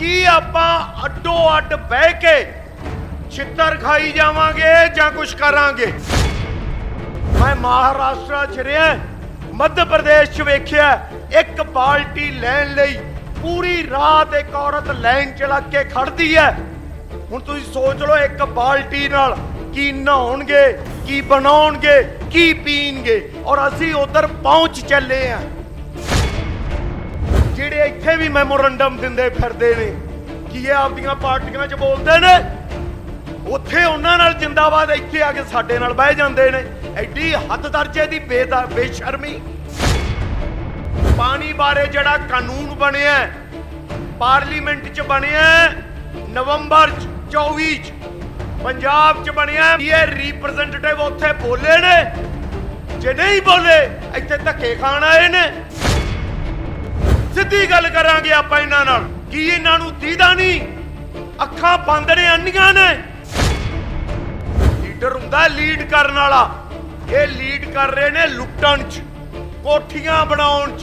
ਕੀ ਆਪਾਂ ਅੱਡੋ ਅੱਡ ਬਹਿ ਕੇ ਛਿੱਤਰ ਖਾਈ ਜਾਵਾਂਗੇ ਜਾਂ ਕੁਝ ਕਰਾਂਗੇ? ਮੈਂ ਮਹਾਰਾਸ਼ਟਰ ਚ ਰਿਹਾ, ਮੱਧ ਪ੍ਰਦੇਸ਼ ਚ ਵੇਖਿਆ, ਇੱਕ ਬਾਲਟੀ ਲੈਣ ਲਈ ਪੂਰੀ ਰਾਤ ਇੱਕ ਔਰਤ ਲਾਈਨ ਚ ਲੱਗ ਕੇ ਖੜਦੀ ਹੈ। ਹੁਣ ਤੁਸੀਂ ਸੋਚ ਲਓ ਇੱਕ ਬਾਲਟੀ ਨਾਲ ਕੀ ਨਹਾਉਣਗੇ, ਕੀ ਬਣਾਉਣਗੇ, ਕੀ ਪੀਣਗੇ ਔਰ ਅਸੀਂ ਉਧਰ ਪਹੁੰਚ ਚੱਲੇ ਆ ਜਿਹੜੇ ਇੱਥੇ ਵੀ ਮੈਮੋਰੰਡਮ ਦਿੰਦੇ ਫਿਰਦੇ ਨੇ, ਕੀ ਇਹ ਆਪਦੀਆਂ ਪਾਰਟੀਆਂ 'ਚ ਬੋਲਦੇ ਨੇ? ਉੱਥੇ ਉਹਨਾਂ ਨਾਲ ਜਿੰਦਾਬਾਦ ਇੱਥੇ ਆ ਕੇ ਸਾਡੇ ਨਾਲ ਬਹਿ ਜਾਂਦੇ ਨੇ। ਐਡੀ ਹੱਦ ਦਰਜੇ ਦੀ ਬੇਦਾ, ਬੇਸ਼ਰਮੀ। ਪਾਣੀ ਬਾਰੇ ਜਿਹੜਾ ਕਾਨੂੰਨ ਬਣਿਆ, ਪਾਰਲੀਮੈਂਟ 'ਚ ਬਣਿਆ, ਨਵੰਬਰ 'ਚ 24 'ਚ, ਪੰਜਾਬ 'ਚ ਬਣਿਆ ਇਹ ਰਿਪਰੈਜ਼ੈਂਟੇਟਿਵ ਉੱਥੇ ਬੋਲੇ ਨੇ? ਜੇ ਨਹੀਂ ਬੋਲੇ, ਇੱਥੇ ਧੱਕੇ ਖਾਣ ਆਏ ਨੇ। ਸਿੱਧੀ ਗੱਲ ਕਰਾਂਗੇ ਆਪਾਂ ਇਹਨਾਂ ਨਾਲ। ਕੀ ਇਹਨਾਂ ਨੂੰ ਦੀਦਾ ਨਹੀਂ? ਅੱਖਾਂ ਬੰਦ ਨੇ ਅੰਨੀਆਂ ਨੇ। ਲੀਡਰ ਹੁੰਦਾ ਲੀਡ ਕਰਨ ਵਾਲਾ। ਇਹ ਲੀਡ ਕਰ ਰਹੇ ਨੇ ਲੁੱਟਣ ਚ, ਕੋਠੀਆਂ ਬਣਾਉਣ ਚ।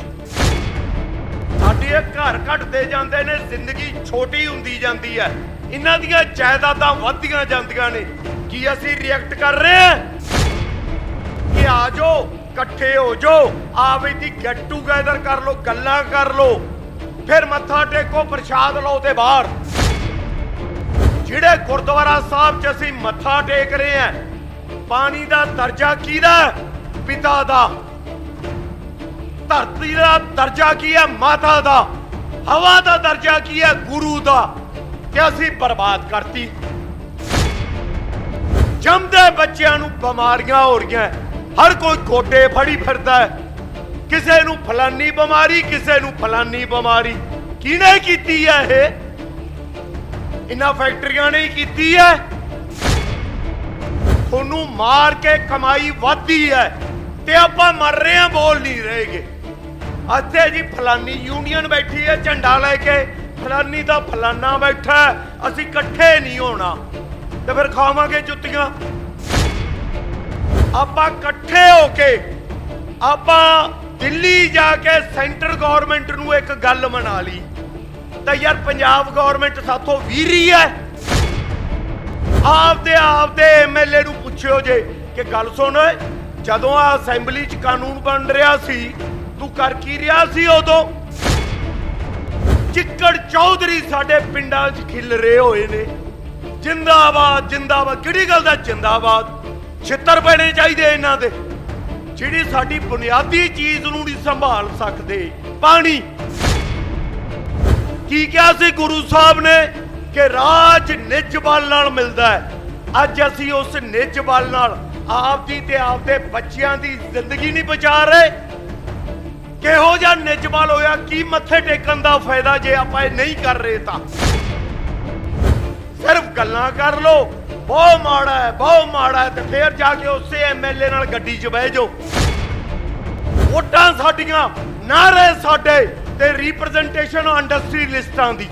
ਸਾਡੇ ਇਹ ਘਰ ਘਟਦੇ ਜਾਂਦੇ ਨੇ, ਜ਼ਿੰਦਗੀ ਛੋਟੀ ਹੁੰਦੀ ਜਾਂਦੀ ਹੈ। ਇਹਨਾਂ ਦੀਆਂ ਜਾਇਦਾਦਾਂ ਵੱਧਦੀਆਂ ਜਾਂਦੀਆਂ ਨੇ। ਕੀ ਅਸੀਂ ਰਿਐਕਟ ਕਰ ਰਹੇ ਹਾਂ? ਕਿ ਆ ਜਾਓ। ਇਕੱਠੇ ਹੋ ਜਾਓ। ਆਪ ਦੀ ਗੈਟ ਟੂਗੇਦਰ ਕਰ ਲਓ, ਗੱਲਾਂ ਕਰ ਲਓ। ਫਿਰ ਮੱਥਾ ਟੇਕੋ, ਪ੍ਰਸ਼ਾਦ ਲਓ ਤੇ ਬਾਹਰ। ਜਿਹੜੇ ਗੁਰਦੁਆਰਾ ਸਾਹਿਬ 'ਚ ਅਸੀਂ ਮੱਥਾ ਟੇਕ ਰਹੇ ਹਾਂ, ਪਾਣੀ ਦਾ ਦਰਜਾ ਕਿਹਦਾ? ਹੈ? ਪਿਤਾ ਦਾ। ਧਰਤੀ ਦਾ ਦਰਜਾ ਕੀ ਹੈ? ਮਾਤਾ ਦਾ। ਹਵਾ ਦਾ ਦਰਜਾ ਕੀ ਹੈ? ਗੁਰੂ ਦਾ। ਤੇ ਅਸੀਂ ਬਰਬਾਦ ਕਰਤੀ। ਜੰਮਦੇ ਬੱਚਿਆਂ ਨੂੰ ਬਿਮਾਰੀਆਂ ਹੋ ਰਹੀਆਂ। ਹਰ ਕੋਈ ਗੋਡੇ ਫੜੀ ਫਿਰਦਾ ਹੈ। ਕਿਸੇ ਨੂੰ ਫਲਾਨੀ ਬਿਮਾਰੀ, ਕਿਸੇ ਨੂੰ ਫਲਾਨੀ ਬਿਮਾਰੀ। ਕਿਹਨੇ ਕੀਤੀ ਹੈ ਇਹ? ਇਹਨਾਂ ਫੈਕਟਰੀਆਂ ਨੇ ਕੀਤੀ ਹੈ। ਤੁਹਾਨੂੰ ਮਾਰ ਕੇ ਕਮਾਈ ਵੱਧਦੀ ਹੈ ਤੇ ਆਪਾਂ ਮਰ ਰਹੇ ਹਾਂ, ਬੋਲ ਨਹੀਂ ਰਹੇਗੇ। ਅੱਥੇ ਜੀ ਫਲਾਨੀ ਯੂਨੀਅਨ ਬੈਠੀ ਹੈ, ਝੰਡਾ ਲੈ ਕੇ। ਫਲਾਨੀ ਦਾ ਫਲਾਨਾ ਬੈਠਾ ਅਸੀਂ ਇਕੱਠੇ ਨਹੀਂ ਹੋਣਾ। ਤੇ ਫਿਰ ਖਾਵਾਂਗੇ ਜੁੱਤੀਆਂ। ਆਪਾਂ ਇਕੱਠੇ ਹੋ ਕੇ ਆਪਾਂ ਦਿੱਲੀ ਜਾ ਕੇ ਸੈਂਟਰ ਗਵਰਨਮੈਂਟ ਨੂੰ ਇੱਕ ਗੱਲ ਮਨਾ ਲਈ। ਤਾਂ ਯਾਰ ਪੰਜਾਬ ਗਵਰਨਮੈਂਟ ਸਾਥੋਂ ਵੀਰੀ ਹੈ ਆਪਦੇ ਆਪਦੇ ਐਮਐਲਏ ਨੂੰ ਪੁੱਛਿਓ ਜੇ ਕਿ ਗੱਲ ਸੁਣ, ਜਦੋਂ ਆ ਅਸੈਂਬਲੀ 'ਚ ਕਾਨੂੰਨ ਬਣ ਰਿਹਾ ਸੀ, ਤੂੰ ਕਰ ਕੀ ਰਿਹਾ ਸੀ ਉਦੋਂ? ਚਿੱਕੜ ਚੌਧਰੀ ਸਾਡੇ ਪਿੰਡਾਂ 'ਚ ਖਿਲ ਰਹੇ ਹੋਏ ਨੇ। ਜਿੰਦਾਬਾਦ ਜਿੰਦਾਬਾਦ, ਕਿਹੜੀ ਗੱਲ ਦਾ ਜਿੰਦਾਬਾਦ? ਛਿੱਤਰ ਪੈਣੇ ਚਾਹੀਦੇ ਇਹਨਾਂ ਦੇ। ਜਿਹੜੀ ਸਾਡੀ ਬੁਨਿਆਦੀ ਚੀਜ਼ ਨੂੰ ਨਹੀਂ ਸੰਭਾਲ ਸਕਦੇ। ਪਾਣੀ। ਕੀ ਕਿਹਾ ਸੀ ਗੁਰੂ ਸਾਹਿਬ ਨੇ ਕਿ ਰਾਜ ਨਿੱਜ ਬਲ ਨਾਲ ਮਿਲਦਾ ਹੈ। ਅੱਜ ਅਸੀਂ ਉਸ ਨਿੱਜ ਬਲ ਨਾਲ ਆਪ ਦੀ ਤੇ ਆਪਦੇ ਬੱਚਿਆਂ ਦੀ ਜ਼ਿੰਦਗੀ ਨਹੀਂ ਬਚਾ ਰਹੇ। ਕਿਹੋ ਜਿਹਾ ਨਿੱਜ ਬਲ ਹੋਇਆ, ਕੀ ਮੱਥੇ ਟੇਕਣ ਦਾ ਫਾਇਦਾ ਜੇ ਆਪਾਂ ਇਹ ਨਹੀਂ ਕਰ ਰਹੇ ਤਾਂ। ਸਿਰਫ ਗੱਲਾਂ ਕਰ ਲੋ ਬਹੁਤ ਮਾੜਾ ਹੈ, ਬਹੁਤ ਮਾੜਾ ਹੈ ਤੇ ਫੇਰ ਜਾ ਕੇ ਉਸੇ ਐਮਐਲਏ ਨਾਲ ਗੱਡੀ 'ਚ ਬਹਿ ਜਾਓ। ਵੋਟਾਂ ਸਾਡੀਆਂ ਨਾਰੇ ਸਾਡੇ ਤੇ ਰਿਪਰੈਜ਼ੈਂਟੇਸ਼ਨ ਇੰਡਸਟਰੀ ਲਿਸਟਾਂ ਦੀ।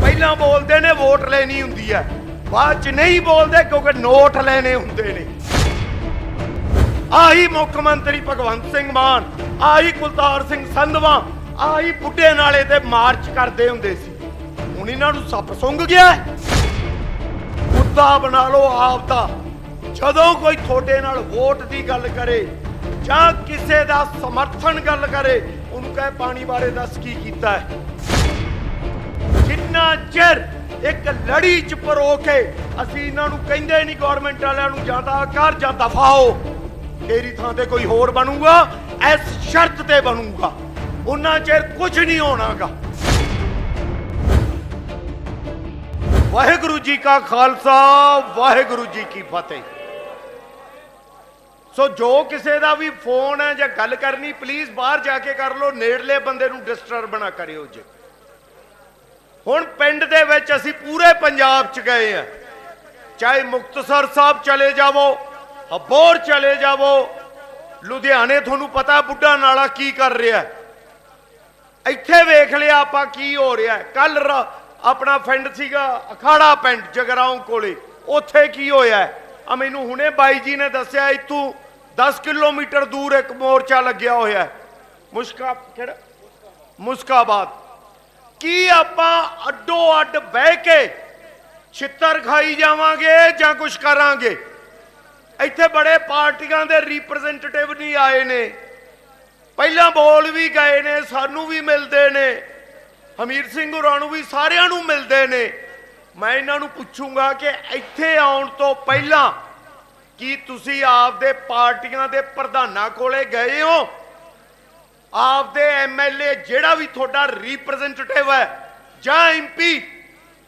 ਪਹਿਲਾਂ ਬੋਲਦੇ ਨੇ ਵੋਟ ਲੈਣੀ ਹੁੰਦੀ ਹੈ, ਬਾਅਦ ਚ ਨਹੀਂ ਬੋਲਦੇ ਕਿਉਂਕਿ ਨੋਟ ਲੈਣੇ ਹੁੰਦੇ ਨੇ। ਆਹੀ ਮੁੱਖ ਮੰਤਰੀ ਭਗਵੰਤ ਸਿੰਘ ਮਾਨ, ਆਹੀ ਕੁਲਤਾਰ ਸਿੰਘ ਸੰਧਵਾ, ਆਹੀ ਬੁੱਢੇ ਨਾਲੇ ਤੇ ਮਾਰਚ ਕਰਦੇ ਹੁੰਦੇ ਸੀ। ਹੁਣ ਇਹਨਾਂ ਨੂੰ ਸੱਪ ਸੁੰਘ ਗਿਆ ਹੈ। ਮੁੱਦਾ ਬਣਾ ਲਓ ਆਪ ਦਾ। ਜਦੋਂ ਕੋਈ ਤੁਹਾਡੇ ਨਾਲ ਵੋਟ ਦੀ ਗੱਲ ਕਰੇ ਜਾਂ ਕਿਸੇ ਦਾ ਸਮਰਥਨ ਗੱਲ ਕਰੇ, ਉਹਨੂੰ ਕਹੇ, ਪਾਣੀ ਬਾਰੇ ਦੱਸ ਕੀ ਕੀਤਾ ਹੈ? ਜਿੰਨਾ ਚਿਰ ਇੱਕ ਲੜੀ ਚ ਪਰੋ ਕੇ ਅਸੀਂ ਇਹਨਾਂ ਨੂੰ ਕਹਿੰਦੇ ਨਹੀਂ ਗਵਰਨਮੈਂਟ ਵਾਲਿਆਂ ਨੂੰ, ਜਾਂ ਤਾਂ ਕਰ, ਜਾਂ ਦਫਾਓ ਤੇਰੀ ਥਾਂ ਤੇ ਕੋਈ ਹੋਰ ਬਣੂਗਾ, ਇਸ ਸ਼ਰਤ ਤੇ ਬਣੂਗਾ। ਉਹਨਾਂ ਚਿਰ ਕੁਝ ਨਹੀਂ ਹੋਣਾਗਾ। ਵਾਹਿਗੁਰੂ ਜੀ ਕਾ ਖਾਲਸਾ, ਵਾਹਿਗੁਰੂ ਜੀ ਕੀ ਫਤਿਹ। ਸੋ ਜੋ ਕਿਸੇ ਦਾ ਵੀ ਫੋਨ ਹੈ ਜਾਂ ਗੱਲ ਕਰਨੀ ਪਲੀਜ਼ ਬਾਹਰ ਜਾ ਕੇ ਕਰ ਲਓ, ਨੇੜਲੇ ਬੰਦੇ ਨੂੰ ਡਿਸਟਰਬ ਨਾ ਕਰਿਓ ਜੀ। ਹੁਣ ਪਿੰਡ ਦੇ ਵਿੱਚ ਅਸੀਂ ਪੂਰੇ ਪੰਜਾਬ ਚ ਗਏ ਆ ਚਾਹੇ ਮੁਕਤਸਰ ਸਾਹਿਬ ਚਲੇ ਜਾਵੋ, ਹਬੋਰ ਚਲੇ ਜਾਵੋ, ਲੁਧਿਆਣੇ ਤੁਹਾਨੂੰ ਪਤਾ ਬੁੱਢਾ ਨਾਲਾ ਕੀ ਕਰ ਰਿਹਾ। ਇੱਥੇ ਵੇਖ ਲਿਆ ਆਪਾਂ ਕੀ ਹੋ ਰਿਹਾ। ਕੱਲ ਆਪਣਾ ਪਿੰਡ ਸੀਗਾ, ਅਖਾੜਾ ਪਿੰਡ, ਜਗਰਾਉਂ ਕੋਲੇ। ਉੱਥੇ ਕੀ ਹੋਇਆ? ਆ ਮੈਨੂੰ ਹੁਣੇ ਬਾਈ ਜੀ ਨੇ ਦੱਸਿਆ, ਇੱਥੋਂ 10 ਕਿਲੋਮੀਟਰ ਦੂਰ ਇੱਕ ਮੋਰਚਾ ਲੱਗਿਆ ਹੋਇਆ। ਮੁਸ਼ਕਾ, ਕਿਹੜਾ? ਮੁਸਕਾਬਾਦ। ਕੀ ਆਪਾਂ ਅੱਡੋ ਅੱਡ ਬਹਿ ਕੇ ਛਿੱਤਰ ਖਾਈ ਜਾਵਾਂਗੇ ਜਾਂ ਕੁਝ ਕਰਾਂਗੇ? ਇੱਥੇ ਬੜੇ ਪਾਰਟੀਆਂ ਦੇ ਰਿਪਰੈਜ਼ੈਂਟੇਟਿਵ ਨਹੀਂ ਆਏ ਨੇ। ਪਹਿਲਾਂ ਬੋਲ ਵੀ ਗਏ ਨੇ, ਸਾਨੂੰ ਵੀ ਮਿਲਦੇ ਨੇ। ਹਮੀਰ ਸਿੰਘ ਹੋਰਾਂ ਨੂੰ ਵੀ ਸਾਰਿਆਂ ਨੂੰ ਮਿਲਦੇ ਨੇ। ਮੈਂ ਇਹਨਾਂ ਨੂੰ ਪੁੱਛੂੰਗਾ ਕਿ ਇੱਥੇ ਆਉਣ ਤੋਂ ਪਹਿਲਾਂ ਕੀ ਤੁਸੀਂ ਆਪਦੇ ਪਾਰਟੀਆਂ ਦੇ ਪ੍ਰਧਾਨਾਂ ਕੋਲੇ ਗਏ ਹੋ? ਆਪਦੇ ਐਮਐਲਏ ਜਿਹੜਾ ਵੀ ਤੁਹਾਡਾ ਰਿਪਰੈਜ਼ੈਂਟੇਟਿਵ ਹੈ, ਜਾਂ ਐਮਪੀ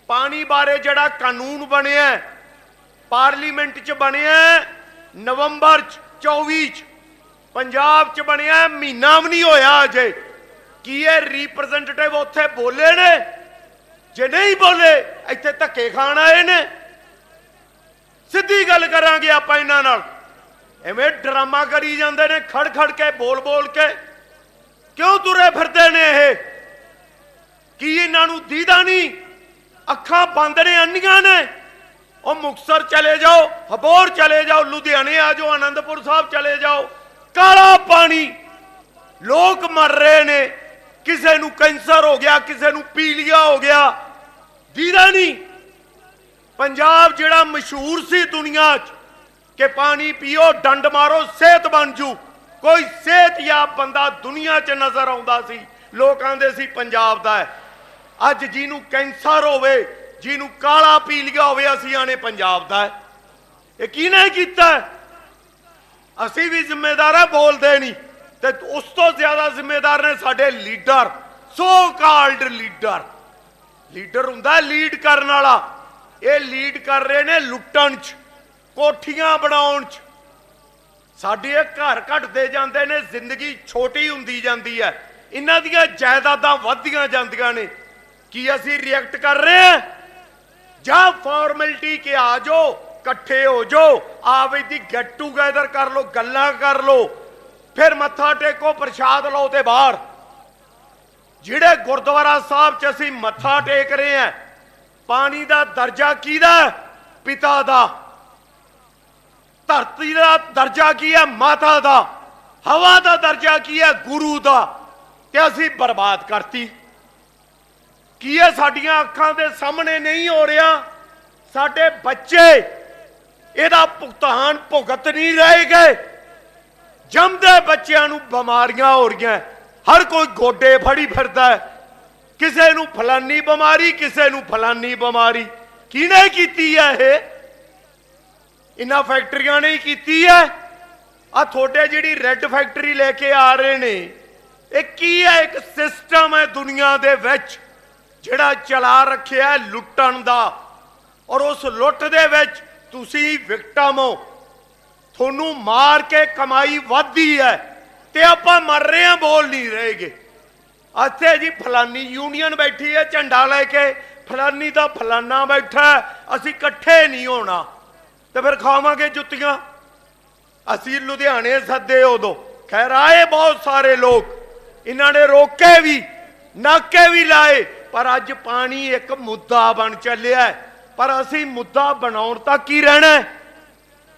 ਪਾਣੀ ਬਾਰੇ ਜਿਹੜਾ ਕਾਨੂੰਨ ਬਣਿਆ, ਪਾਰਲੀਮੈਂਟ 'ਚ ਬਣਿਆ, ਨਵੰਬਰ 'ਚ 24 'ਚ, ਪੰਜਾਬ 'ਚ ਬਣਿਆ, ਮਹੀਨਾ ਵੀ ਨਹੀਂ ਹੋਇਆ ਅਜੇ। ਕੀ ਇਹ ਰਿਪਰੈਜ਼ੈਂਟੇਟਿਵ ਉੱਥੇ ਬੋਲੇ ਨੇ? ਜੇ ਨਹੀਂ ਬੋਲੇ, ਇੱਥੇ ਧੱਕੇ ਖਾਣ ਆਏ ਨੇ। ਸਿੱਧੀ ਗੱਲ ਕਰਾਂਗੇ ਆਪਾਂ ਇਹਨਾਂ ਨਾਲ। ਐਵੇਂ ਡਰਾਮਾ ਕਰੀ ਜਾਂਦੇ ਨੇ ਖੜ ਖੜ ਕੇ ਬੋਲ ਬੋਲ ਕੇ। ਕਿਉਂ ਤੁਰੇ ਫਿਰਦੇ ਨੇ ਇਹ? ਕੀ ਇਹਨਾਂ ਨੂੰ ਦੀਦਾ ਨਹੀਂ? ਅੱਖਾਂ ਬੰਦ ਨੇ ਅੰਨੀਆਂ ਨੇ। ਉਹ ਮੁਕਸਰ ਚਲੇ ਜਾਓ, ਹਬੋਰ ਚਲੇ ਜਾਓ, ਲੁਧਿਆਣੇ ਆ ਜਾਓ ਆਨੰਦਪੁਰ ਸਾਹਿਬ ਚਲੇ ਜਾਓ। ਕਾਲਾ ਪਾਣੀ, ਲੋਕ ਮਰ ਰਹੇ ਨੇ। ਕਿਸੇ ਨੂੰ ਕੈਂਸਰ ਹੋ ਗਿਆ, ਕਿਸੇ ਨੂੰ ਪੀਲੀਆ ਹੋ ਗਿਆ, ਦੀਦਾ ਨਹੀਂ। ਪੰਜਾਬ ਜਿਹੜਾ ਮਸ਼ਹੂਰ ਸੀ ਦੁਨੀਆ 'ਚ ਕਿ ਪਾਣੀ ਪੀਓ, ਡੰਡ ਮਾਰੋ, ਸਿਹਤ ਬਣ ਜੂ। ਕੋਈ ਸਿਹਤਯਾਬ ਬੰਦਾ ਦੁਨੀਆ 'ਚ ਨਜ਼ਰ ਆਉਂਦਾ ਸੀ। ਲੋਕਾਂ ਦੇ ਸੀ, ਪੰਜਾਬ ਦਾ ਅੱਜ ਜਿਹਨੂੰ ਕੈਂਸਰ ਹੋਵੇ, ਜਿਹਨੂੰ ਕਾਲਾ ਪੀਲੀਆ ਹੋਵੇ, ਅਸੀਂ ਆਣੇ ਪੰਜਾਬ ਦਾ ਇਹ ਕਿਹਨੇ ਕੀਤਾ? ਅਸੀਂ ਵੀ ਜ਼ਿੰਮੇਦਾਰ ਆ, ਬੋਲਦੇ ਨਹੀਂ। ਤੇ ਉਸ ਤੋਂ ਜ਼ਿਆਦਾ ਜ਼ਿੰਮੇਦਾਰ ਨੇ ਸਾਡੇ leader so called leader. Leader ਹੁੰਦਾ ਲੀਡ ਕਰਨ ਵਾਲਾ। ਇਹ ਲੀਡ ਕਰ ਰਹੇ ਨੇ ਲੁੱਟਣ ਚ, ਕੋਠੀਆਂ ਬਣਾਉਣ ਚ। ਸਾਡੇ ਇਹ ਘਰ ਘਟਦੇ ਜਾਂਦੇ ਨੇ, ਜ਼ਿੰਦਗੀ ਛੋਟੀ ਹੁੰਦੀ ਜਾਂਦੀ ਹੈ। ਇਹਨਾਂ ਦੀਆਂ ਜਾਇਦਾਦਾਂ ਵੱਧਦੀਆਂ ਜਾਂਦੀਆਂ ਨੇ। ਕੀ ਅਸੀਂ ਰਿਐਕਟ ਕਰ ਰਹੇ ਹਾਂ? ਜਾਂ ਫਾਰਮੈਲਿਟੀ ਕੇ ਆ ਜਾਓ, ਇਕੱਠੇ ਹੋ ਜਾਓ, ਆਪ ਦੀ ਗੈਟ ਟੂਗੇਦਰ ਕਰ ਲਓ, ਗੱਲਾਂ ਕਰ ਲਓ। ਫਿਰ ਮੱਥਾ ਟੇਕੋ, ਪ੍ਰਸ਼ਾਦ ਲਓ ਤੇ ਬਾਹਰ। ਜਿਹੜੇ ਗੁਰਦੁਆਰਾ ਸਾਹਿਬ 'ਚ ਅਸੀਂ ਮੱਥਾ ਟੇਕ ਰਹੇ ਹਾਂ, ਪਾਣੀ ਦਾ ਦਰਜਾ ਕਿਹਦਾ ਹੈ? ਪਿਤਾ ਦਾ। ਧਰਤੀ ਦਾ ਦਰਜਾ ਕੀ ਹੈ? ਮਾਤਾ ਦਾ। ਹਵਾ ਦਾ ਦਰਜਾ ਕੀ ਹੈ? ਗੁਰੂ ਦਾ। ਤੇ ਅਸੀਂ ਬਰਬਾਦ ਕਰਤੀ। ਕੀ ਇਹ ਸਾਡੀਆਂ ਅੱਖਾਂ ਦੇ ਸਾਹਮਣੇ ਨਹੀਂ ਹੋ ਰਿਹਾ? ਸਾਡੇ ਬੱਚੇ, ਇਹਦਾ ਭੁਗਤਾਨ ਭੁਗਤ ਨਹੀਂ ਰਹੇ ਗਏ। ਜੰਮਦੇ ਬੱਚਿਆਂ ਨੂੰ ਬਿਮਾਰੀਆਂ ਹੋ ਰਹੀਆਂ। ਹਰ ਕੋਈ ਗੋਡੇ ਫੜੀ ਫਿਰਦਾ ਹੈ। ਕਿਸੇ ਨੂੰ ਫਲਾਨੀ ਬਿਮਾਰੀ, ਕਿਸੇ ਨੂੰ ਫਲਾਨੀ ਬਿਮਾਰੀ। ਕਿਹਨੇ ਕੀਤੀ ਹੈ ਇਹ? ਇਹਨਾਂ ਫੈਕਟਰੀਆਂ ਨੇ ਕੀਤੀ ਹੈ। ਆ ਤੁਹਾਡੇ ਜਿਹੜੀ ਰੈੱਡ ਫੈਕਟਰੀ ਲੈ ਕੇ ਆ ਰਹੇ ਨੇ, ਇਹ ਕੀ ਹੈ? ਇੱਕ ਸਿਸਟਮ ਹੈ ਦੁਨੀਆ ਦੇ ਵਿੱਚ, ਜਿਹੜਾ ਚਲਾ ਰੱਖਿਆ ਲੁੱਟਣ ਦਾ। ਔਰ ਉਸ ਲੁੱਟ ਦੇ ਵਿੱਚ ਤੁਸੀਂ ਵਿਕਟਮ ਹੋ। ਤੁਹਾਨੂੰ ਮਾਰ ਕੇ ਕਮਾਈ ਵੱਧਦੀ ਹੈ ਤੇ ਆਪਾਂ ਮਰ ਰਹੇ ਹਾਂ, ਬੋਲ ਨਹੀਂ ਰਹੇਗੇ। ਇੱਥੇ ਜੀ ਫਲਾਨੀ ਯੂਨੀਅਨ ਬੈਠੀ ਹੈ, ਝੰਡਾ ਲੈ ਕੇ ਫਲਾਨੀ ਦਾ ਫਲਾਨਾ ਬੈਠਾ ਅਸੀਂ ਇਕੱਠੇ ਨਹੀਂ ਹੋਣਾ। ਤੇ ਫਿਰ ਖਾਵਾਂਗੇ ਜੁੱਤੀਆਂ। ਅਸੀਂ ਲੁਧਿਆਣੇ ਸੱਦੇ ਉਦੋਂ। ਖੈਰ, ਆਏ ਬਹੁਤ ਸਾਰੇ ਲੋਕ। ਇਹਨਾਂ ਨੇ ਰੋਕੇ ਵੀ, ਨਾਕੇ ਵੀ ਲਾਏ, ਪਰ ਅੱਜ ਪਾਣੀ ਇੱਕ ਮੁੱਦਾ ਬਣ ਚੱਲਿਆ ਪਰ ਅਸੀਂ ਮੁੱਦਾ ਬਣਾਉਣ ਤੱਕ ਹੀ ਰਹਿਣਾ ਹੈ।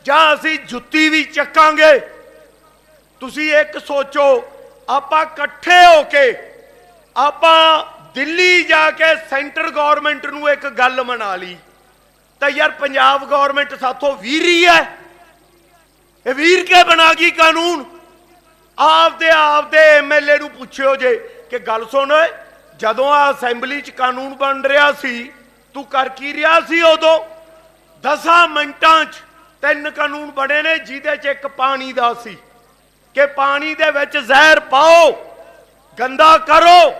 ਜਾਂ ਅਸੀਂ ਜੁੱਤੀ ਵੀ ਚੱਕਾਂਗੇ। ਤੁਸੀਂ ਇੱਕ ਸੋਚੋ, ਆਪਾਂ ਇਕੱਠੇ ਹੋ ਕੇ, ਆਪਾਂ ਦਿੱਲੀ ਜਾ ਕੇ ਸੈਂਟਰ ਗਵਰਨਮੈਂਟ ਨੂੰ ਇੱਕ ਗੱਲ ਮਨਾ ਲਈ। ਤਾਂ ਯਾਰ ਪੰਜਾਬ ਗਵਰਨਮੈਂਟ ਸਾਥੋਂ ਵੀਰੀ ਹੈ ਇਹ ਵੀਰ ਕੇ ਬਣਾ ਗਈ ਕਾਨੂੰਨ? ਆਪਦੇ ਆਪਦੇ ਐਮਐਲਏ ਨੂੰ ਪੁੱਛਿਓ ਜੇ, ਕਿ ਗੱਲ ਸੁਣ ਓਏ ਜਦੋਂ ਆ ਅਸੈਂਬਲੀ 'ਚ ਕਾਨੂੰਨ ਬਣ ਰਿਹਾ ਸੀ, ਤੂੰ ਕਰ ਕੀ ਰਿਹਾ ਸੀ ਉਦੋਂ? 10 ਮਿੰਟਾਂ 'ਚ ਤਿੰਨ ਕਾਨੂੰਨ ਬਣੇ ਨੇ, ਜਿਹਦੇ 'ਚ ਇੱਕ ਪਾਣੀ ਦਾ ਸੀ। ਕਿ ਪਾਣੀ ਦੇ ਵਿੱਚ ਜ਼ਹਿਰ ਪਾਓ, ਗੰਦਾ ਕਰੋ,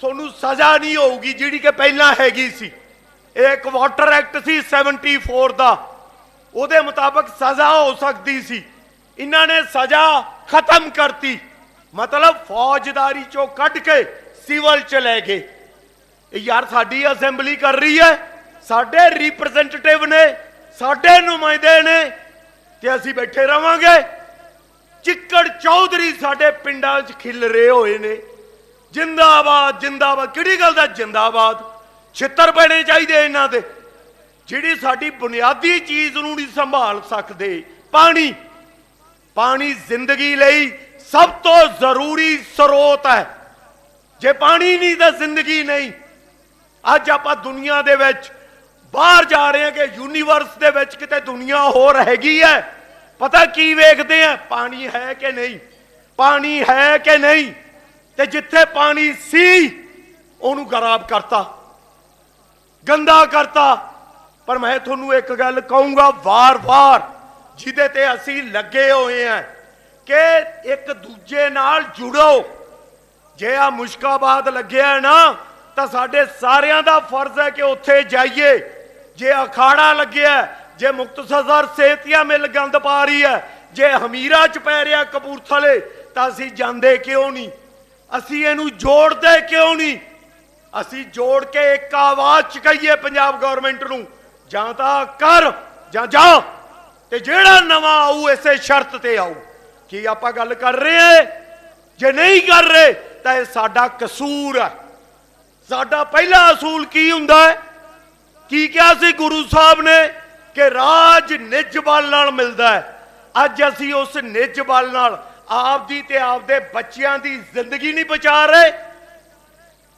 ਤੁਹਾਨੂੰ ਸਜ਼ਾ ਨਹੀਂ ਹੋਊਗੀ ਜਿਹੜੀ ਕਿ ਪਹਿਲਾਂ ਹੈਗੀ ਸੀ। ਇਹ ਇੱਕ ਵਾਟਰ ਐਕਟ ਸੀ 74 ਦਾ। ਉਹਦੇ ਮੁਤਾਬਕ ਸਜ਼ਾ ਹੋ ਸਕਦੀ ਸੀ। ਇਹਨਾਂ ਨੇ ਸਜ਼ਾ ਖਤਮ ਕਰਤੀ। ਮਤਲਬ ਫੌਜਦਾਰੀ ਚੋਂ ਕੱਢ ਕੇ ਸਿਵਲ ਚ ਲੈ ਗਏ। ਯਾਰ, ਸਾਡੀ ਅਸੈਂਬਲੀ ਕਰ ਰਹੀ ਹੈ। ਸਾਡੇ ਰਿਪਰੈਜ਼ੈਂਟੇਟਿਵ ਨੇ ਸਾਡੇ ਨੁਮਾਇੰਦੇ ਨੇ ਤੇ ਅਸੀਂ ਬੈਠੇ ਰਵਾਂਗੇ। ਚਿੱਕੜ ਚੌਧਰੀ ਸਾਡੇ ਪਿੰਡਾਂ 'ਚ ਖਿਲ ਰਹੇ ਹੋਏ ਨੇ। ਜਿੰਦਾਬਾਦ ਜਿੰਦਾਬਾਦ। ਕਿਹੜੀ ਗੱਲ ਦਾ ਜਿੰਦਾਬਾਦ? ਛਿੱਤਰ ਪੈਣੇ ਚਾਹੀਦੇ ਇਹਨਾਂ ਦੇ। ਜਿਹੜੀ ਸਾਡੀ ਬੁਨਿਆਦੀ ਚੀਜ਼ ਨੂੰ ਨਹੀਂ ਸੰਭਾਲ ਸਕਦੇ। ਪਾਣੀ ਪਾਣੀ ਜ਼ਿੰਦਗੀ ਲਈ ਸਭ ਤੋਂ ਜ਼ਰੂਰੀ ਸਰੋਤ ਹੈ। ਜੇ ਪਾਣੀ ਨਹੀਂ ਤਾਂ ਜ਼ਿੰਦਗੀ ਨਹੀਂ। ਅੱਜ ਆਪਾਂ ਦੁਨੀਆ ਦੇ ਵਿੱਚ ਬਾਹਰ ਜਾ ਰਹੇ ਹਾਂ ਕਿ ਯੂਨੀਵਰਸ ਦੇ ਵਿੱਚ ਕਿਤੇ ਦੁਨੀਆ ਹੋਰ ਹੈਗੀ ਹੈ। ਪਤਾ ਕੀ ਵੇਖਦੇ ਆ ਪਾਣੀ ਹੈ ਕਿ ਨਹੀਂ? ਪਾਣੀ ਹੈ ਕਿ ਨਹੀਂ? ਤੇ ਜਿੱਥੇ ਪਾਣੀ ਸੀ, ਉਹਨੂੰ ਖਰਾਬ ਕਰਤਾ। ਗੰਦਾ ਕਰਤਾ। ਪਰ ਮੈਂ ਤੁਹਾਨੂੰ ਇੱਕ ਗੱਲ ਕਹੂੰਗਾ ਵਾਰ-ਵਾਰ, ਜਿਹਦੇ ਤੇ ਅਸੀਂ ਲੱਗੇ ਹੋਏ ਆ ਕਿ ਇੱਕ ਦੂਜੇ ਨਾਲ ਜੁੜੋ। ਜੇ ਆ ਮੁਸ਼ਕਾਬਾਦ ਲੱਗਿਆ ਨਾ, ਤਾਂ ਸਾਡੇ ਸਾਰਿਆਂ ਦਾ ਫਰਜ਼ ਹੈ ਕਿ ਉੱਥੇ ਜਾਈਏ। ਜੇ ਅਖਾੜਾ ਲੱਗਿਆ, ਜੇ ਮੁਕਤਸਰ ਸੇਤੀਆ ਮਿਲ ਗੰਦ ਪਾ ਰਹੀ ਹੈ, ਜੇ ਹਮੀਰਾ ਚ ਪੈ ਰਿਹਾ ਕਪੂਰਥਲੇ, ਤਾਂ ਅਸੀਂ ਜਾਂਦੇ ਕਿਉਂ ਨਹੀਂ? ਅਸੀਂ ਇਹਨੂੰ ਜੋੜਦੇ ਕਿਉਂ ਨਹੀਂ? ਅਸੀਂ ਜੋੜ ਕੇ ਇੱਕ ਆਵਾਜ਼ ਚੁਕਾਈਏ ਪੰਜਾਬ ਗਵਰਨਮੈਂਟ ਨੂੰ, ਜਾਂ ਤਾਂ ਕਰ, ਜਾਂ ਜਾ। ਤੇ ਜਿਹੜਾ ਨਵਾਂ ਆਊ, ਇਸੇ ਸ਼ਰਤ ਤੇ ਆਊ। ਕੀ ਆਪਾਂ ਗੱਲ ਕਰ ਰਹੇ ਹਾਂ? ਜੇ ਨਹੀਂ ਕਰ ਰਹੇ, ਤਾਂ ਇਹ ਸਾਡਾ ਕਸੂਰ ਹੈ। ਸਾਡਾ ਪਹਿਲਾ ਅਸੂਲ ਕੀ ਹੁੰਦਾ ਹੈ? ਕੀ ਕਿਹਾ ਸੀ ਗੁਰੂ ਸਾਹਿਬ ਨੇ? ਕਿ ਰਾਜ ਨਿੱਜ ਬਲ ਨਾਲ ਮਿਲਦਾ ਹੈ। ਅੱਜ ਅਸੀਂ ਉਸ ਨਿੱਜ ਬਲ ਨਾਲ ਆਪਦੀ ਤੇ ਆਪਦੇ ਬੱਚਿਆਂ ਦੀ ਜ਼ਿੰਦਗੀ ਨਹੀਂ ਬਚਾ ਰਹੇ।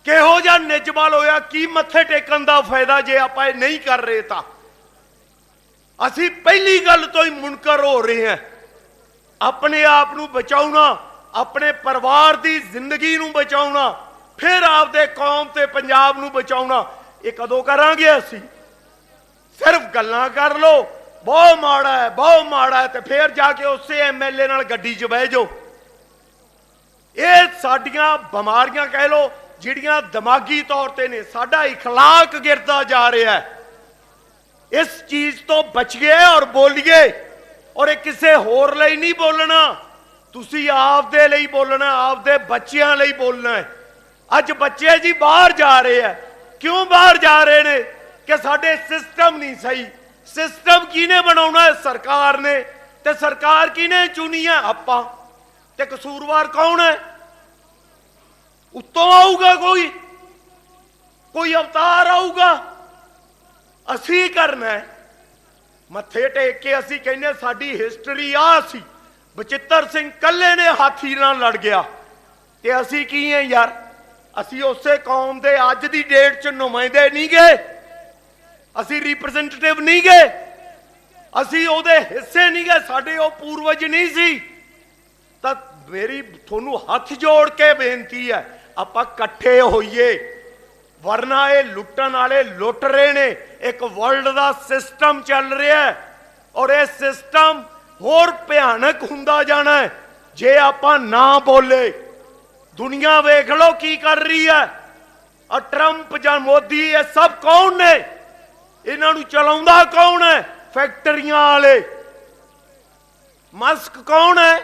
ਕਿਹੋ ਜਿਹਾ ਨਿੱਜ ਬਲ ਹੋਇਆ, ਕੀ ਮੱਥੇ ਟੇਕਣ ਦਾ ਫਾਇਦਾ ਜੇ ਆਪਾਂ ਇਹ ਨਹੀਂ ਕਰ ਰਹੇ ਤਾਂ? ਅਸੀਂ ਪਹਿਲੀ ਗੱਲ ਤੋਂ ਹੀ ਮੁਨਕਰ ਹੋ ਰਹੇ ਹਾਂ। ਆਪਣੇ ਆਪ ਨੂੰ ਬਚਾਉਣਾ, ਆਪਣੇ ਪਰਿਵਾਰ ਦੀ ਜ਼ਿੰਦਗੀ ਨੂੰ ਬਚਾਉਣਾ, ਫਿਰ ਆਪਦੇ ਕੌਮ ਤੇ ਪੰਜਾਬ ਨੂੰ ਬਚਾਉਣਾ ਇਹ ਕਦੋਂ ਕਰਾਂਗੇ ਅਸੀਂ ਸਿਰਫ ਗੱਲਾਂ ਕਰ ਲੋ ਬਹੁਤ ਮਾੜਾ ਹੈ ਬਹੁਤ ਮਾੜਾ ਹੈ ਤੇ ਫਿਰ ਜਾ ਕੇ ਉਸੇ ਐਮਐਲਏ ਨਾਲ ਗੱਡੀ 'ਚ ਬਹਿ ਜਾਓ ਇਹ ਸਾਡੀਆਂ ਬਿਮਾਰੀਆਂ ਕਹਿ ਲੋ ਜਿਹੜੀਆਂ ਦਿਮਾਗੀ ਤੌਰ ਤੇ ਨੇ ਸਾਡਾ اخلاق ਗਿਰਦਾ ਜਾ ਰਿਹਾ ਹੈ ਇਸ ਚੀਜ਼ ਤੋਂ ਬਚੀਏ ਔਰ ਬੋਲੀਏ ਔਰ ਇਹ ਕਿਸੇ ਹੋਰ ਲਈ ਨਹੀਂ ਬੋਲਣਾ ਤੁਸੀਂ ਆਪਦੇ ਲਈ ਬੋਲਣਾ ਆਪਦੇ ਬੱਚਿਆਂ ਲਈ ਬੋਲਣਾ ਹੈ ਅੱਜ ਬੱਚੇ ਜੀ ਬਾਹਰ ਜਾ ਰਹੇ ਆ ਕਿਉਂ ਬਾਹਰ ਜਾ ਰਹੇ ਨੇ? ਕਿ ਸਾਡੇ ਸਿਸਟਮ ਨਹੀਂ ਸਹੀ। ਸਿਸਟਮ ਕਿਹਨੇ ਬਣਾਉਣਾ ਹੈ? ਸਰਕਾਰ ਨੇ। ਤੇ ਸਰਕਾਰ ਕਿਹਨੇ ਚੁਣੀ ਹੈ ਆਪਾਂ? ਤੇ ਕਸੂਰਵਾਰ ਕੌਣ ਹੈ? ਉੱਤੋਂ ਆਊਗਾ ਕੋਈ? ਕੋਈ ਅਵਤਾਰ ਆਊਗਾ? ਅਸੀਂ ਕਰਨਾ ਮੱਥੇ ਟੇਕ ਕੇ ਅਸੀਂ ਕਹਿੰਦੇ ਸਾਡੀ ਹਿਸਟਰੀ ਆ ਸੀ। ਬਚਿੱਤਰ ਸਿੰਘ ਕੱਲੇ ਨੇ ਹਾਥੀ ਨਾਲ ਲੜ ਗਿਆ। ਤੇ ਅਸੀਂ ਕੀ ਹੈ ਯਾਰ? ਅਸੀਂ ਉਸੇ ਕੌਮ ਦੇ ਅੱਜ ਦੀ ਡੇਟ 'ਚ ਨੁਮਾਇੰਦੇ ਨਹੀਂ ਗਏ। ਅਸੀਂ ਰਿਪਰੈਜ਼ੈਂਟੇਟਿਵ ਨਹੀਂ ਗਏ। ਅਸੀਂ ਉਹਦੇ ਹਿੱਸੇ ਨਹੀਂ ਗਏ, ਸਾਡੇ ਉਹ ਪੂਰਵਜ ਨਹੀਂ ਸੀ। ਤਾਂ ਮੇਰੀ ਤੁਹਾਨੂੰ ਹੱਥ ਜੋੜ ਕੇ ਬੇਨਤੀ ਹੈ, ਆਪਾਂ ਇਕੱਠੇ ਹੋਈਏ। ਵਰਨਾ ਇਹ ਲੁੱਟਣ ਵਾਲੇ ਲੁੱਟ ਰਹੇ ਨੇ, ਇੱਕ ਵਰਲਡ ਦਾ ਸਿਸਟਮ ਚੱਲ ਰਿਹਾ ਹੈ। ਔਰ ਇਹ ਸਿਸਟਮ ਹੋਰ ਭਿਆਨਕ ਹੁੰਦਾ ਜਾਣਾ ਹੈ, ਜੇ ਆਪਾਂ ਨਾ ਬੋਲੇ। ਦੁਨੀਆ ਵੇਖ ਲਓ ਕੀ ਕਰ ਰਹੀ ਹੈ। ਆ ਟਰੰਪ ਜਾਂ ਮੋਦੀ, ਇਹ ਸਭ ਕੌਣ ਨੇ? ਇਹਨਾਂ ਨੂੰ ਚਲਾਉਂਦਾ ਕੌਣ ਹੈ? ਫੈਕਟਰੀਆਂ ਵਾਲੇ। ਮਸਕ ਕੌਣ ਹੈ?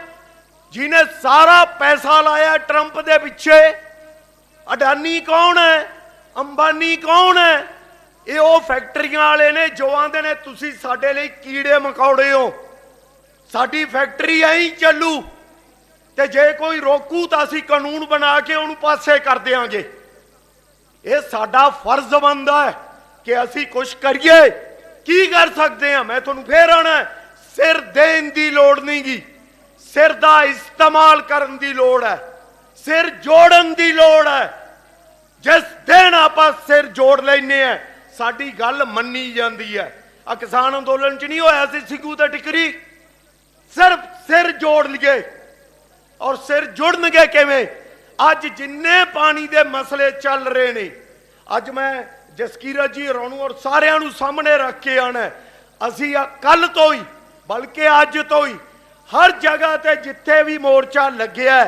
ਜਿਨੇ ਸਾਰਾ ਪੈਸਾ ਲਾਇਆ ਟਰੰਪ ਦੇ ਪਿੱਛੇ। ਅਡਾਨੀ ਕੌਣ ਹੈ? ਅੰਬਾਨੀ ਕੌਣ ਹੈ? ਇਹ ਉਹ ਫੈਕਟਰੀਆਂ ਵਾਲੇ ਨੇ ਜੋ ਆਂਦੇ ਨੇ, ਤੁਸੀਂ ਸਾਡੇ ਲਈ ਕੀੜੇ ਮਕੌੜੇ ਹੋ। ਸਾਡੀ ਫੈਕਟਰੀ ਐਂ ਚੱਲੂ। ਤੇ ਜੇ ਕੋਈ ਰੋਕੂ ਤਾਂ ਅਸੀਂ ਕਾਨੂੰਨ ਬਣਾ ਕੇ ਉਹਨੂੰ ਪਾਸੇ ਕਰ ਦਿਆਂਗੇ। ਇਹ ਸਾਡਾ ਫਰਜ਼ ਬਣਦਾ ਹੈ ਕਿ ਅਸੀਂ ਕੁਝ ਕਰੀਏ। ਕੀ ਕਰ ਸਕਦੇ ਹਾਂ? ਮੈਂ ਤੁਹਾਨੂੰ ਫੇਰ ਆਣਾ ਸਿਰ ਦੇਣ ਦੀ ਲੋੜ ਨਹੀਂਗੀ ਸਿਰ ਦਾ ਇਸਤੇਮਾਲ ਕਰਨ ਦੀ ਲੋੜ ਹੈ। ਸਿਰ ਜੋੜਨ ਦੀ ਲੋੜ ਹੈ। ਜਿਸ ਦਿਨ ਆਪਾਂ ਸਿਰ ਜੋੜ ਲੈਨੇ ਆ ਸਾਡੀ ਗੱਲ ਮੰਨੀ ਜਾਂਦੀ ਹੈ। ਆ ਕਿਸਾਨ ਅੰਦੋਲਨ ਚ ਨਹੀਂ ਹੋਇਆ ਸੀ ਸਿੱਖੂ ਤੇ ਟਿਕਰੀ। ਸਿਰਫ ਸਿਰ ਜੋੜ ਲਈਏ। ਔਰ ਸਿਰ ਜੁੜਨਗੇ ਕਿਵੇਂ? ਅੱਜ ਜਿੰਨੇ ਪਾਣੀ ਦੇ ਮਸਲੇ ਚੱਲ ਰਹੇ ਨੇ, ਅੱਜ ਮੈਂ ਜਸਕੀਰਤ ਜੀ, ਰੋਣੂ ਔਰ ਸਾਰਿਆਂ ਨੂੰ ਸਾਹਮਣੇ ਰੱਖ ਕੇ ਆਣਾ ਅਸੀਂ ਕੱਲ ਤੋਂ ਹੀ, ਬਲਕਿ ਅੱਜ ਤੋਂ ਹੀ, ਹਰ ਜਗ੍ਹਾ ਤੇ ਜਿੱਥੇ ਵੀ ਮੋਰਚਾ ਲੱਗਿਆ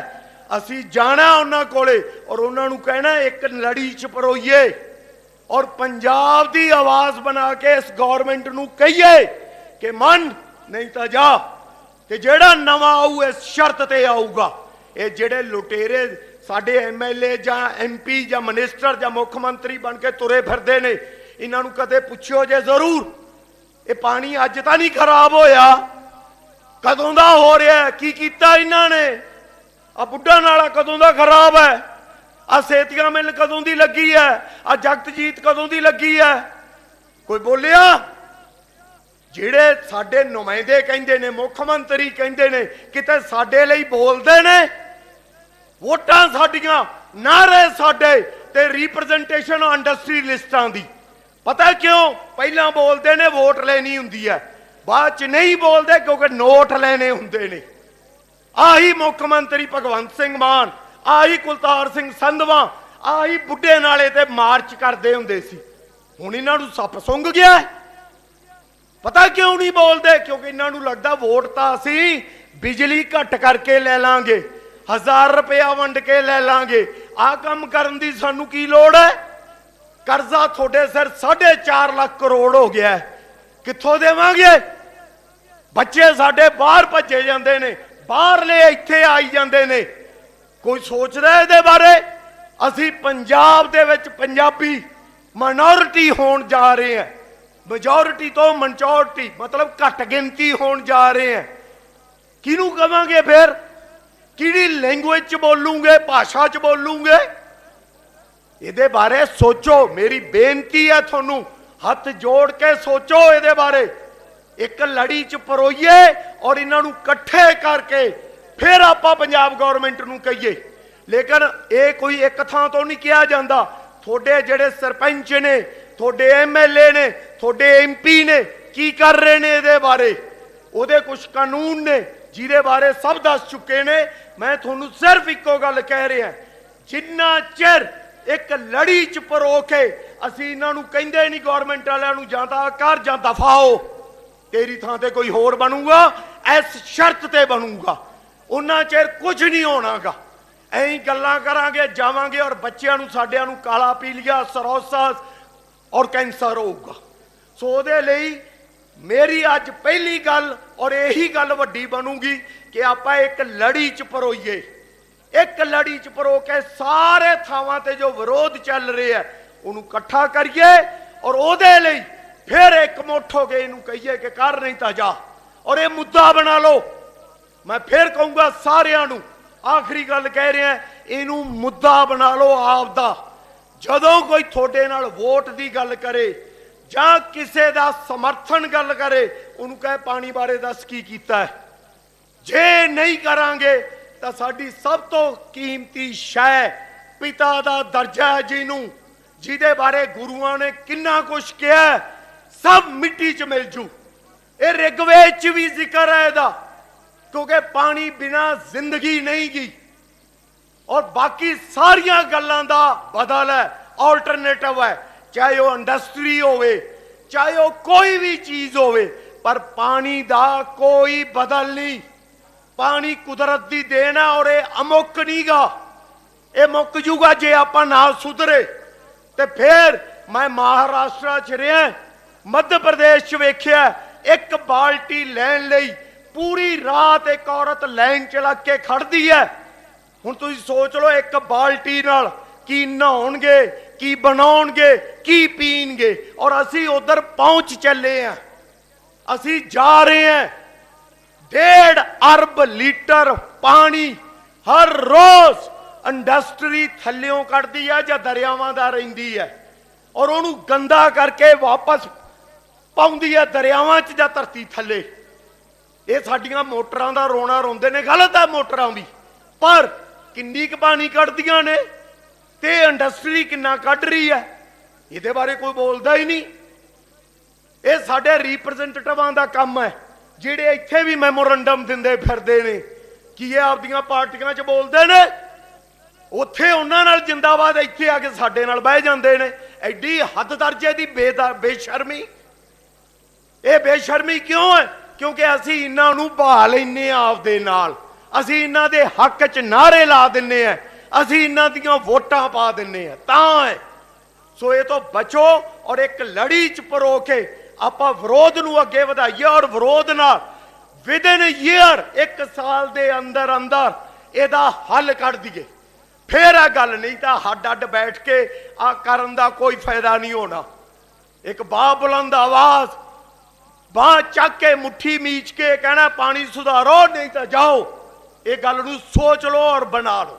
ਅਸੀਂ ਜਾਣਾ ਉਹਨਾਂ ਕੋਲੇ ਔਰ ਉਹਨਾਂ ਨੂੰ ਕਹਿਣਾ ਇੱਕ ਲੜੀ ਚ ਪਰੋਈਏ। ਔਰ ਪੰਜਾਬ ਦੀ ਆਵਾਜ਼ ਬਣਾ ਕੇ ਇਸ ਗਵਰਨਮੈਂਟ ਨੂੰ ਕਹੀਏ ਕਿ ਮੰਨ, ਨਹੀਂ ਤਾਂ ਜਾ। ਤੇ ਜਿਹੜਾ ਨਵਾਂ ਆਊ, ਇਸ ਸ਼ਰਤ ਤੇ ਆਊਗਾ। ਇਹ ਜਿਹੜੇ ਲੁਟੇਰੇ ਸਾਡੇ ਐਮਐਲਏ ਜਾਂ ਐਮਪੀ ਜਾਂ ਮਿਨਿਸਟਰ ਜਾਂ ਮੁੱਖ ਮੰਤਰੀ ਬਣ ਕੇ ਤੁਰੇ ਫਿਰਦੇ ਨੇ, ਇਹਨਾਂ ਨੂੰ ਕਦੇ ਪੁੱਛਿਓ ਜੇ ਜ਼ਰੂਰ, ਇਹ ਪਾਣੀ ਅੱਜ ਤਾਂ ਨਹੀਂ ਖਰਾਬ ਹੋਇਆ। ਕਦੋਂ ਦਾ ਹੋ ਰਿਹਾ ਕੀ ਕੀਤਾ ਇਹਨਾਂ ਨੇ? ਆ ਬੁੱਢਾ ਨਾਲਾ ਕਦੋਂ ਦਾ ਖਰਾਬ ਹੈ? ਆ ਸੇਤੀਆਂ ਮਿਲ ਕਦੋਂ ਦੀ ਲੱਗੀ ਹੈ? ਆ ਜਗਤਜੀਤ ਕਦੋਂ ਦੀ ਲੱਗੀ ਹੈ? ਕੋਈ ਬੋਲਿਆ? ਜਿਹੜੇ ਸਾਡੇ ਨੁਮਾਇੰਦੇ ਕਹਿੰਦੇ ਨੇ, ਮੁੱਖ ਮੰਤਰੀ ਕਹਿੰਦੇ ਨੇ, ਕਿਤੇ ਸਾਡੇ ਲਈ ਬੋਲਦੇ ਨੇ, ਵੋਟਾਂ ਸਾਡੀਆਂ ਨਾਰੇ ਸਾਡੇ ਤੇ ਰਿਪਰੈਜ਼ੈਂਟੇਸ਼ਨ ਇੰਡਸਟਰੀ ਲਿਸਟਾਂ ਦੀ। ਪਤਾ ਕਿਉਂ? ਪਹਿਲਾਂ ਬੋਲਦੇ ਨੇ ਵੋਟ ਲੈਣੀ ਹੁੰਦੀ ਹੈ, ਬਾਅਦ ਚ ਨਹੀਂ ਬੋਲਦੇ ਕਿਉਂਕਿ ਨੋਟ ਲੈਣੇ ਹੁੰਦੇ ਨੇ। ਆਹੀ ਮੁੱਖ ਮੰਤਰੀ ਭਗਵੰਤ ਸਿੰਘ ਮਾਨ, ਆਹੀ ਕੁਲਤਾਰ ਸਿੰਘ ਸੰਧਵਾ, ਆਹੀ ਬੁੱਢੇ ਨਾਲੇ ਤੇ ਮਾਰਚ ਕਰਦੇ ਹੁੰਦੇ ਸੀ। ਹੁਣ ਇਹਨਾਂ ਨੂੰ ਸੱਪ ਸੁੰਘ ਗਿਆ ਹੈ। ਪਤਾ ਕਿਉਂ ਨਹੀਂ ਬੋਲਦੇ? ਕਿਉਂਕਿ ਇਹਨਾਂ ਨੂੰ ਲੱਗਦਾ ਵੋਟ ਤਾਂ ਅਸੀਂ ਬਿਜਲੀ ਘੱਟ ਕਰਕੇ ਲੈ ਲਾਂਗੇ, ਹਜ਼ਾਰ ਰੁਪਇਆ ਵੰਡ ਕੇ ਲੈ ਲਾਂਗੇ। ਆਹ ਕੰਮ ਕਰਨ ਦੀ ਸਾਨੂੰ ਕੀ ਲੋੜ ਹੈ? ਕਰਜ਼ਾ ਤੁਹਾਡੇ ਸਿਰ 4.5 ਲੱਖ ਕਰੋੜ ਹੋ ਗਿਆ ਕਿੱਥੋਂ ਦੇਵਾਂਗੇ? ਬੱਚੇ ਸਾਡੇ ਬਾਹਰ ਭੱਜੇ ਜਾਂਦੇ ਨੇ, ਬਾਹਰਲੇ ਇੱਥੇ ਆਈ ਜਾਂਦੇ ਨੇ। ਕੋਈ ਸੋਚਦਾ ਇਹਦੇ ਬਾਰੇ? ਅਸੀਂ ਪੰਜਾਬ ਦੇ ਵਿੱਚ ਪੰਜਾਬੀ ਮਾਈਨੋਰਿਟੀ ਹੋਣ ਜਾ ਰਹੇ ਹਾਂ। ਮੈਜੋਰਿਟੀ ਤੋਂ ਮਨਚੋਰਟੀ ਮਤਲਬ ਘੱਟ ਗਿਣਤੀ ਹੋਣ ਜਾ ਰਹੇ ਹਾਂ। ਕਿਹਨੂੰ ਕਵਾਂਗੇ ਫਿਰ? ਕਿਹੜੀ ਲੈਂਗੁਏਜ ਚ ਬੋਲੂਗੇ? ਭਾਸ਼ਾ ਚ ਬੋਲੂਗੇ? ਇਹਦੇ ਬਾਰੇ ਸੋਚੋ, ਮੇਰੀ ਬੇਨਤੀ ਹੈ ਤੁਹਾਨੂੰ, ਹੱਥ ਜੋੜ ਕੇ ਸੋਚੋ ਇਹਦੇ ਬਾਰੇ। ਇੱਕ ਲੜੀ ਚ ਪਰੋਈਏ ਔਰ ਇਹਨਾਂ ਨੂੰ ਇਕੱਠੇ ਕਰਕੇ ਫਿਰ ਆਪਾਂ ਪੰਜਾਬ ਗਵਰਨਮੈਂਟ ਨੂੰ ਕਹੀਏ। ਲੇਕਿਨ ਇਹ ਕੋਈ ਇੱਕ ਥਾਂ ਤੋਂ ਨਹੀਂ ਕਿਹਾ ਜਾਂਦਾ। ਤੁਹਾਡੇ ਜਿਹੜੇ ਸਰਪੰਚ ਨੇ, ਤੁਹਾਡੇ ਐਮਐਲਏ ਨੇ ਤੁਹਾਡੇ ਐਮਪੀ ਨੇ ਕੀ ਕਰ ਰਹੇ ਨੇ ਇਹਦੇ ਬਾਰੇ? ਉਹਦੇ ਕੁਝ ਕਾਨੂੰਨ ਨੇ ਜਿਹਦੇ ਬਾਰੇ ਸਭ ਦੱਸ ਚੁੱਕੇ ਨੇ। ਮੈਂ ਤੁਹਾਨੂੰ ਸਿਰਫ ਇੱਕੋ ਗੱਲ ਕਹਿ ਰਿਹਾ ਜਿੰਨਾ ਚਿਰ ਇੱਕ ਲੜੀ ਚ ਪਰੋ ਕੇ ਅਸੀਂ ਇਹਨਾਂ ਨੂੰ ਕਹਿੰਦੇ ਨਹੀਂ ਗਵਰਨਮੈਂਟ ਵਾਲਿਆਂ ਨੂੰ ਜਾਂ ਤਾਂ ਕਰ ਜਾਂ ਦਫਾਓ ਤੇਰੀ ਥਾਂ ਤੇ ਕੋਈ ਹੋਰ ਬਣੂਗਾ, ਇਸ ਸ਼ਰਤ ਤੇ ਬਣੂਗਾ। ਉਹਨਾਂ ਚਿਰ ਕੁਝ ਨਹੀਂ ਹੋਣਾਗਾ। ਐਂ ਹੀ ਗੱਲਾਂ ਕਰਾਂਗੇ, ਜਾਵਾਂਗੇ ਔਰ ਬੱਚਿਆਂ ਨੂੰ, ਸਾਡਿਆਂ ਨੂੰ ਕਾਲਾ ਪੀਲੀਆ, ਸਰੋਸਸ ਔਰ ਕੈਂਸਰ ਹੋਊਗਾ। ਸੋ ਉਹਦੇ ਲਈ ਮੇਰੀ ਅੱਜ ਪਹਿਲੀ ਗੱਲ ਔਰ ਇਹੀ ਗੱਲ ਵੱਡੀ ਬਣੂਗੀ ਕਿ ਆਪਾਂ ਇੱਕ ਲੜੀ ਚ ਪਰੋਈਏ। ਇੱਕ ਲੜੀ ਚ ਪਰੋ ਕੇ ਸਾਰੇ ਥਾਵਾਂ ਤੇ ਜੋ ਵਿਰੋਧ ਚੱਲ ਰਿਹਾ ਹੈ, ਉਹਨੂੰ ਇਕੱਠਾ ਕਰੀਏ ਔਰ ਉਹਦੇ ਲਈ ਫਿਰ ਇੱਕ ਮੁੱਠ ਹੋ ਕੇ ਇਹਨੂੰ ਕਹੀਏ ਕਿ ਕਰ ਨਹੀਂ ਤਾਂ ਜਾ। ਔਰ ਇਹ ਮੁੱਦਾ ਬਣਾ ਲਓ। ਮੈਂ ਫਿਰ ਕਹੂੰਗਾ ਸਾਰਿਆਂ ਨੂੰ ਆਖਰੀ ਗੱਲ ਕਹਿ ਰਿਹਾ ਇਹਨੂੰ ਮੁੱਦਾ ਬਣਾ ਲਓ ਆਪ ਦਾ ਜਦੋਂ ਕੋਈ ਤੁਹਾਡੇ ਨਾਲ ਵੋਟ ਦੀ ਗੱਲ ਕਰੇ ਜਾਂ ਕਿਸੇ ਦਾ ਸਮਰਥਨ ਗੱਲ ਕਰੇ, ਉਹਨੂੰ ਕਹੇ, ਪਾਣੀ ਬਾਰੇ ਦੱਸ ਕੀ ਕੀਤਾ ਹੈ? ਜੇ ਨਹੀਂ ਕਰਾਂਗੇ, ਤਾਂ ਸਾਡੀ ਸਭ ਤੋਂ ਕੀਮਤੀ ਸ਼ੈ ਪਿਤਾ ਦਾ ਦਰਜਾ ਹੈ ਜਿਹਨੂੰ, ਜਿਹਦੇ ਬਾਰੇ ਗੁਰੂਆਂ ਨੇ ਕਿੰਨਾ ਕੁਝ ਕਿਹਾ ਸਭ ਮਿੱਟੀ 'ਚ ਮਿਲ ਜੂ। ਇਹ ਰਿਗਵੇਦ 'ਚ ਵੀ ਜ਼ਿਕਰ ਹੈ ਇਹਦਾ, ਕਿਉਂਕਿ ਪਾਣੀ ਬਿਨਾ ਜ਼ਿੰਦਗੀ ਨਹੀਂ ਗੀ। ਔਰ ਬਾਕੀ ਸਾਰੀਆਂ ਗੱਲਾਂ ਦਾ ਬਦਲ ਹੈ ਆਲਟਰਨੇਟਿਵ ਹੈ। ਚਾਹੇ ਉਹ ਇੰਡਸਟਰੀ ਹੋਵੇ, ਚਾਹੇ ਉਹ ਕੋਈ ਵੀ ਚੀਜ਼ ਹੋਵੇ, ਪਰ ਪਾਣੀ ਦਾ ਕੋਈ ਬਦਲ ਨਹੀਂ। ਪਾਣੀ ਕੁਦਰਤ ਦੀ ਦੇਣ ਹੈ ਔਰ ਇਹ ਅਮੁੱਕ ਨਹੀਂਗਾ ਇਹ ਮੁੱਕ ਜੂਗਾ ਜੇ ਆਪਾਂ ਨਾ ਸੁਧਰੇ। ਤੇ ਫਿਰ ਮੈਂ ਮਹਾਰਾਸ਼ਟਰ ਚ ਰਿਹਾ, ਮੱਧ ਪ੍ਰਦੇਸ਼ ਚ ਵੇਖਿਆ, ਇੱਕ ਬਾਲਟੀ ਲੈਣ ਲਈ ਪੂਰੀ ਰਾਤ ਇੱਕ ਔਰਤ ਲਾਈਨ ਚ ਲੱਗ ਕੇ ਖੜਦੀ ਹੈ। ਹੁਣ ਤੁਸੀਂ ਸੋਚ ਲਓ ਇੱਕ ਬਾਲਟੀ ਨਾਲ ਕੀ ਨਹਾਉਣਗੇ ਕੀ ਬਣਾਉਣਗੇ, ਕੀ ਪੀਣਗੇ? ਔਰ ਅਸੀਂ ਉਧਰ ਪਹੁੰਚ ਚੱਲੇ ਆ। ਅਸੀਂ ਜਾ ਰਹੇ ਹਾਂ ਡੇਢ ਅਰਬ ਲੀਟਰ ਪਾਣੀ ਹਰ ਰੋਜ਼ ਇੰਡਸਟਰੀ ਥੱਲਿਓਂ ਕੱਢਦੀ ਹੈ ਜਾਂ ਦਰਿਆਵਾਂ ਦਾ ਰਹਿੰਦੀ ਹੈ ਔਰ ਉਹਨੂੰ ਗੰਦਾ ਕਰਕੇ ਵਾਪਸ ਪਾਉਂਦੀ ਹੈ ਦਰਿਆਵਾਂ 'ਚ ਜਾਂ ਧਰਤੀ ਥੱਲੇ। ਇਹ ਸਾਡੀਆਂ ਮੋਟਰਾਂ ਦਾ ਰੋਣਾ ਰੋਂਦੇ ਨੇ, ਗਲਤ ਹੈ ਮੋਟਰਾਂ ਵੀ ਪਰ ਕਿੰਨੀ ਕੁ ਪਾਣੀ ਕੱਢਦੀਆਂ ਨੇ? ਤੇ ਇੰਡਸਟਰੀ ਕਿੰਨਾ ਕੱਢ ਰਹੀ ਹੈ? ਇਹਦੇ ਬਾਰੇ ਕੋਈ ਬੋਲਦਾ ਹੀ ਨਹੀਂ। ਇਹ ਸਾਡੇ ਰਿਪਰੈਜ਼ੈਂਟੇਟਿਵਾਂ ਦਾ ਕੰਮ ਹੈ। ਜਿਹੜੇ ਇੱਥੇ ਵੀ ਮੈਮੋਰੰਡਮ ਦਿੰਦੇ ਫਿਰਦੇ ਨੇ, ਕੀ ਇਹ ਆਪਦੀਆਂ ਪਾਰਟੀਆਂ 'ਚ ਬੋਲਦੇ ਨੇ, ਉੱਥੇ ਉਹਨਾਂ ਨਾਲ ਜਿੰਦਾਬਾਦ ਇੱਥੇ ਆ ਕੇ ਸਾਡੇ ਨਾਲ ਬਹਿ ਜਾਂਦੇ ਨੇ। ਐਡੀ ਹੱਦ ਦਰਜੇ ਦੀ ਬੇਦਾ, ਬੇਸ਼ਰਮੀ। ਇਹ ਬੇਸ਼ਰਮੀ ਕਿਉਂ ਹੈ? ਕਿਉਂਕਿ ਅਸੀਂ ਇਹਨਾਂ ਨੂੰ ਬਹਾ ਲੈਨੇ ਆ ਆਪਦੇ ਨਾਲ। ਅਸੀਂ ਇਹਨਾਂ ਦੇ ਹੱਕ 'ਚ ਨਾਰੇ ਲਾ ਦਿੰਨੇ ਆ। ਅਸੀਂ ਇਹਨਾਂ ਦੀਆਂ ਵੋਟਾਂ ਪਾ ਦਿੰਨੇ ਆ ਤਾਂ ਹੈ। ਸੋ ਇਹ ਤੋਂ ਬਚੋ ਔਰ ਇੱਕ ਲੜੀ 'ਚ ਪਰੋ ਕੇ ਆਪਾਂ ਵਿਰੋਧ ਨੂੰ ਅੱਗੇ ਵਧਾਈਏ ਔਰ ਵਿਰੋਧ ਨਾਲ ਵਿਦਨ ਈਅਰ ਇੱਕ ਸਾਲ ਦੇ ਅੰਦਰ ਅੰਦਰ ਇਹਦਾ ਹੱਲ ਕੱਢ ਦਈਏ। ਫੇਰ ਆ ਗੱਲ ਨਹੀਂ ਤਾਂ ਹੱਡ ਅੱਡ ਬੈਠ ਕੇ ਆ ਕਰਨ ਦਾ ਕੋਈ ਫਾਇਦਾ ਨਹੀਂ ਹੋਣਾ। ਇੱਕ ਬਾਹ ਬੁਲੰਦ ਆਵਾਜ਼, ਬਾਹ ਚੱਕ ਕੇ ਮੁੱਠੀ ਮੀਚ ਕੇ ਕਹਿਣਾ, ਪਾਣੀ ਸੁਧਾਰੋ, ਨਹੀਂ ਤਾਂ ਜਾਓ। ਇਹ ਗੱਲ ਨੂੰ ਸੋਚ ਲਓ ਔਰ ਬਣਾ ਲਓ।